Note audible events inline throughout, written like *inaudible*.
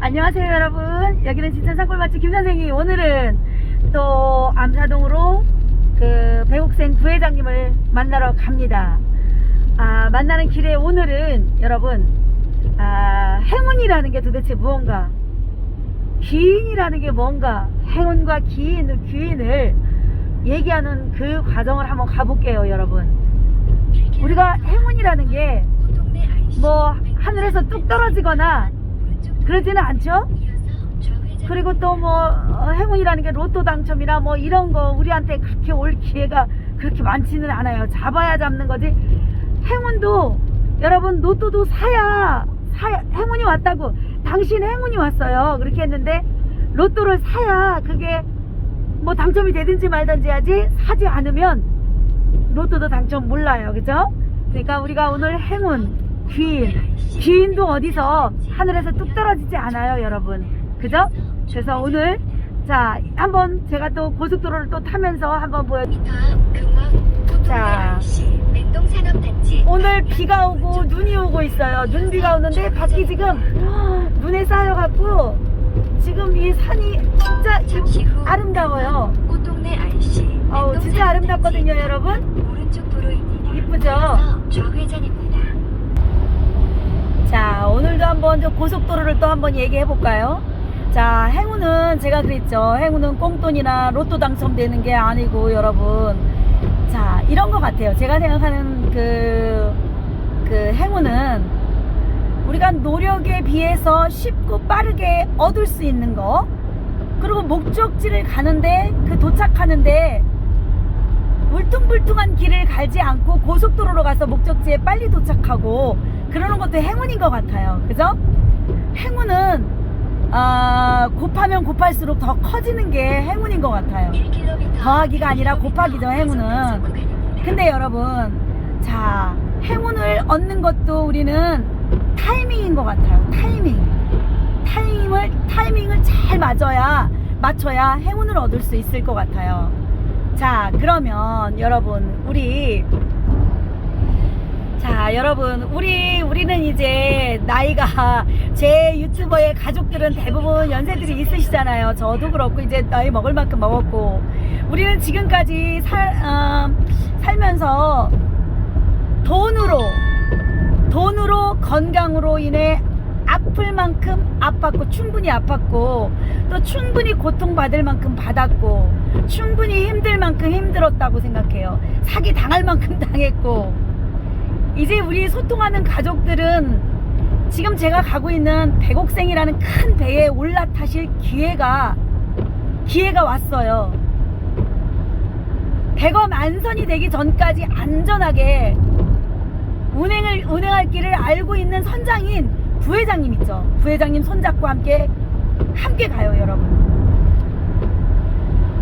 안녕하세요 여러분. 여기는 진천 산골 맛집 김선생이 오늘은 또 암사동으로 그 배국생 부회장님을 만나러 갑니다. 아 만나는 길에 오늘은 여러분 아 행운이라는 게 도대체 무언가? 기인이라는 게 뭔가? 행운과 기인, 귀인을 얘기하는 그 과정을 한번 가볼게요 여러분. 우리가 행운이라는 게 뭐 하늘에서 뚝 떨어지거나 그러지는 않죠? 그리고 또 뭐 행운이라는 게 로또 당첨이나 뭐 이런 거 우리한테 그렇게 올 기회가 그렇게 많지는 않아요. 잡아야 잡는 거지. 행운도 여러분 로또도 사야 사야 행운이 왔다고 당신 행운이 왔어요. 그렇게 했는데 로또를 사야 그게 뭐 당첨이 되든지 말든지 하지 사지 않으면 로또도 당첨 몰라요. 그죠? 그러니까 우리가 오늘 행운 귀인 귀인도 어디서 하늘에서 뚝 떨어지지 않아요 여러분 그죠? 그래서 오늘 자 한번 제가 또 고속도로를 또 타면서 한번 보여 자. 오늘 비가 오고 눈이 오고 있어요 눈비가 오는데 밖이 지금 눈에 쌓여 갖고 지금 이 산이 진짜 아름다워요 꽃동네 IC 어우, 진짜 아름답거든요, 여러분. 이쁘죠? 이어서 좌회전입니다. 자, 저 고속도로를 또 한번 얘기해 볼까요? 자, 행운은 제가 그랬죠. 행운은 꽁돈이나 로또 당첨되는 게 아니고, 여러분. 자, 이런 것 같아요. 제가 생각하는 그, 그 행운은 우리가 노력에 비해서 쉽고 빠르게 얻을 수 있는 거. 그리고 목적지를 가는데, 그 도착하는데, 울퉁불퉁한 길을 가지 않고 고속도로로 가서 목적지에 빨리 도착하고 그러는 것도 행운인 것 같아요. 그죠? 행운은 아, 곱하면 곱할수록 더 커지는 게 행운인 것 같아요. 1km 더하기가 아니라 곱하기죠, 행운은. 근데 여러분, 자, 행운을 얻는 것도 우리는 타이밍인 것 같아요. 타이밍. 타이밍을, 타이밍을 잘 맞춰야, 맞춰야 행운을 얻을 수 있을 것 같아요. 자, 그러면 여러분, 우리, 자, 여러분, 우리, 우리는 이제 나이가 제 유튜버의 가족들은 대부분 연세들이 있으시잖아요. 저도 그렇고, 이제 나이 먹을 만큼 먹었고. 우리는 지금까지 살, 어, 살면서 돈으로, 돈으로 건강으로 인해 아플 만큼 아팠고 충분히 아팠고 또 충분히 고통받을 만큼 받았고 충분히 힘들 만큼 힘들었다고 생각해요. 사기 당할 만큼 *laughs* 당했고 이제 우리 소통하는 가족들은 지금 제가 가고 있는 백옥생이라는 큰 배에 올라타실 기회가 기회가 왔어요. 백어 만선이 되기 전까지 안전하게 운행을 운행할 길을 알고 있는 선장인 부회장님 있죠. 부회장님 손잡고 함께 함께 가요, 여러분.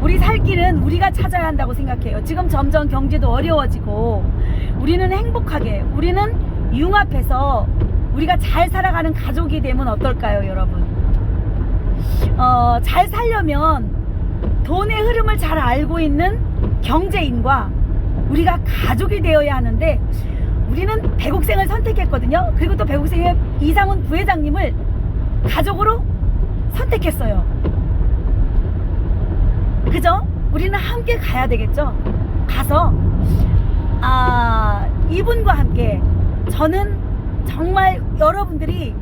우리 살 길은 우리가 찾아야 한다고 생각해요. 지금 점점 경제도 어려워지고 우리는 행복하게 우리는 융합해서 우리가 잘 살아가는 가족이 되면 어떨까요, 여러분? 어, 잘 살려면 돈의 흐름을 잘 알고 있는 경제인과 우리가 가족이 되어야 하는데 우리는 배국생을 선택했거든요. 그리고 또 배국생의 이상훈 부회장님을 가족으로 선택했어요. 그죠? 우리는 함께 가야 되겠죠? 가서, 아, 이분과 함께 저는 정말 여러분들이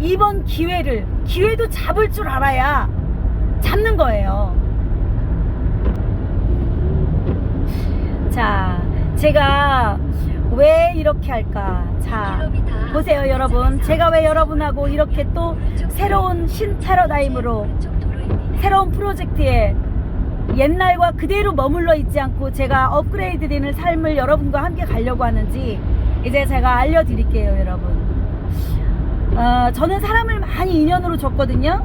이번 기회를, 기회도 잡을 줄 알아야 잡는 거예요. 자, 제가 왜 이렇게 할까? 자, 보세요, 여러분. 제가 왜 여러분하고 이렇게 또 새로운 신 패러다임으로 새로운 프로젝트에 옛날과 그대로 머물러 있지 않고 제가 업그레이드 되는 삶을 여러분과 함께 가려고 하는지 이제 제가 알려드릴게요, 여러분. 어, 저는 사람을 많이 인연으로 줬거든요.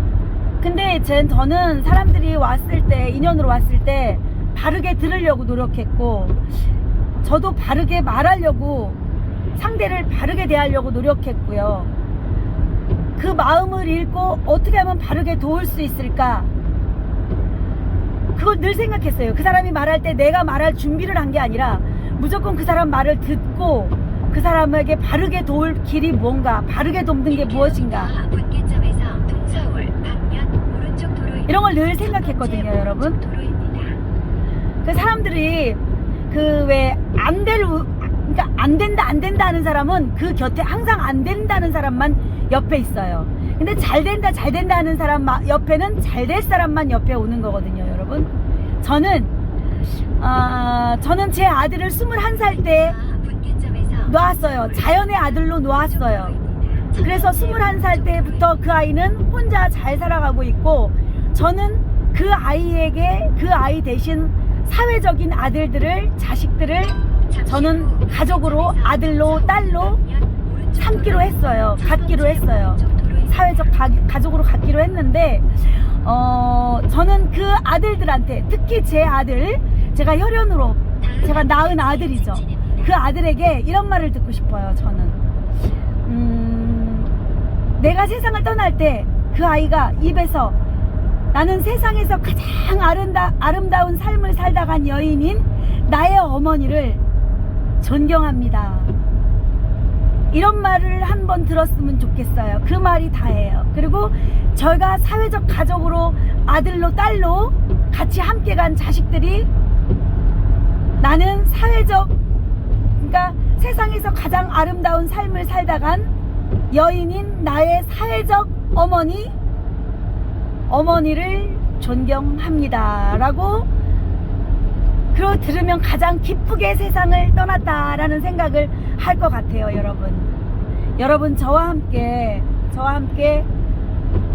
근데 제, 저는 사람들이 왔을 때, 인연으로 왔을 때 바르게 들으려고 노력했고, 저도 바르게 말하려고 상대를 바르게 대하려고 노력했고요. 그 마음을 읽고 어떻게 하면 바르게 도울 수 있을까? 그걸 늘 생각했어요. 그 사람이 말할 때 내가 말할 준비를 한 게 아니라 무조건 그 사람 말을 듣고 그 사람에게 바르게 도울 길이 뭔가, 바르게 돕는 게 무엇인가. 이런 걸 늘 생각했거든요, 여러분. 그 사람들이 그 왜 안 될, 그러니까 안 된다, 안 된다 하는 사람은 그 곁에 항상 안 된다는 사람만 옆에 있어요. 근데 잘 된다, 잘 된다 하는 사람 마- 옆에는 잘 될 사람만 옆에 오는 거거든요, 여러분. 저는, 아, 저는 제 아들을 21살 때 놓았어요. 자연의 아들로 놓았어요. 그래서 21살 때부터 그 아이는 혼자 잘 살아가고 있고 저는 그 아이에게 그 아이 대신 사회적인 아들들을 자식들을 저는 가족으로 아들로 딸로 삼기로 했어요. 갖기로 했어요. 사회적 가, 가족으로 갖기로 했는데 어 저는 그 아들들한테 특히 제 아들 제가 혈연으로 제가 낳은 아들이죠. 그 아들에게 이런 말을 듣고 싶어요. 저는 음, 내가 세상을 떠날 때 그 아이가 입에서 나는 세상에서 가장 아름다, 아름다운 삶을 살다 간 여인인 나의 어머니를 존경합니다. 이런 말을 한번 들었으면 좋겠어요. 그 말이 다예요. 그리고 저희가 사회적 가족으로 아들로 딸로 같이 함께 간 자식들이 나는 사회적 그러니까 세상에서 가장 아름다운 삶을 살다 간 여인인 나의 사회적 어머니 어머니를 존경합니다. 라고 그러 들으면 가장 기쁘게 세상을 떠났다라는 생각을 할 것 같아요, 여러분. 여러분 저와 함께 저와 함께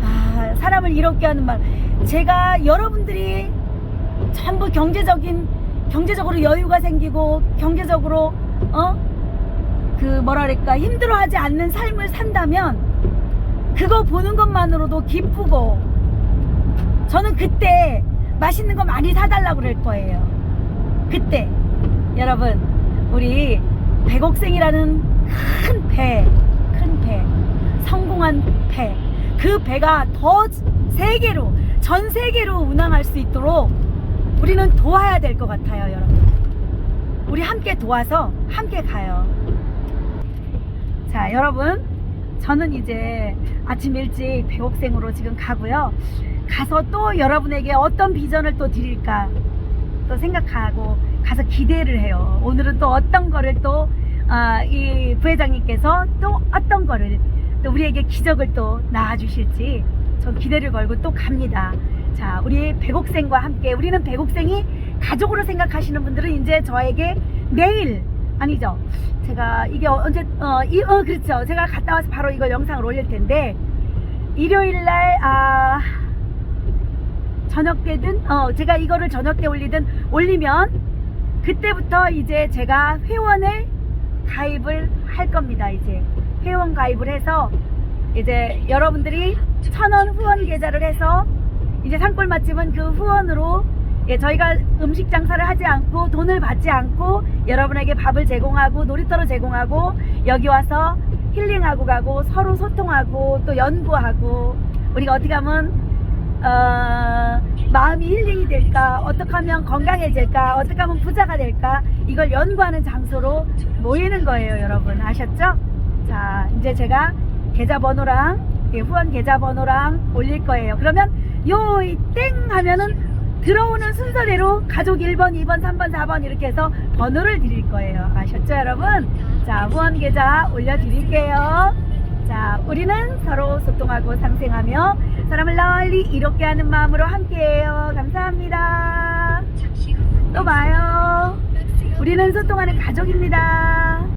아, 사람을 이롭게 하는 말. 제가 여러분들이 전부 경제적인 경제적으로 여유가 생기고 경제적으로 어? 그 뭐랄까 힘들어하지 않는 삶을 산다면 그거 보는 것만으로도 기쁘고 저는 그때 맛있는 거 많이 사달라고 그럴 거예요. 그때 여러분 우리 백옥생이라는 큰 배, 큰 배, 성공한 배, 그 배가 더 세계로 전 세계로 운항할 수 있도록 우리는 도와야 될 것 같아요, 여러분. 우리 함께 도와서 함께 가요. 자, 여러분. 저는 이제 아침 일찍 배옥생으로 지금 가고요. 가서 또 여러분에게 어떤 비전을 또 드릴까 또 생각하고 가서 기대를 해요. 오늘은 또 어떤 거를 또, 아, 이 부회장님께서 또 어떤 거를 또 우리에게 기적을 또 낳아주실지 전 기대를 걸고 또 갑니다. 자, 우리 백옥생과 함께 우리는 백옥생이 가족으로 생각하시는 분들은 이제 저에게 내일 아니죠. 제가 이게 언제 어, 이, 어 그렇죠. 제가 갔다 와서 바로 이걸 영상을 올릴 텐데 일요일 날 아. 저녁 때든 어 제가 이거를 저녁 때 올리든 올리면 그때부터 이제 제가 회원을 가입을 할 겁니다 이제. 회원 가입을 해서 이제 여러분들이 천원 후원 계좌를 해서 이제 산골 맛집은 그 후원으로 예, 저희가 음식 장사를 하지 않고 돈을 받지 않고 여러분에게 밥을 제공하고 놀이터를 제공하고 여기 와서 힐링하고 가고 서로 소통하고 또 연구하고 우리가 어떻게 하면 어, 마음이 힐링이 될까 어떻게 하면 건강해질까 어떻게 하면 부자가 될까 이걸 연구하는 장소로 모이는 거예요 여러분 아셨죠? 자 이제 제가 계좌번호랑 예, 후원 계좌번호랑 올릴 거예요 그러면 요 땡 하면은 들어오는 순서대로 가족 1번, 2번, 3번, 4번 이렇게 해서 번호를 드릴 거예요. 아셨죠, 여러분? 자, 후원 계좌 올려드릴게요. 자, 우리는 서로 소통하고 상생하며 사람을 널리 이롭게 하는 마음으로 함께해요. 감사합니다. 또 봐요. 우리는 소통하는 가족입니다.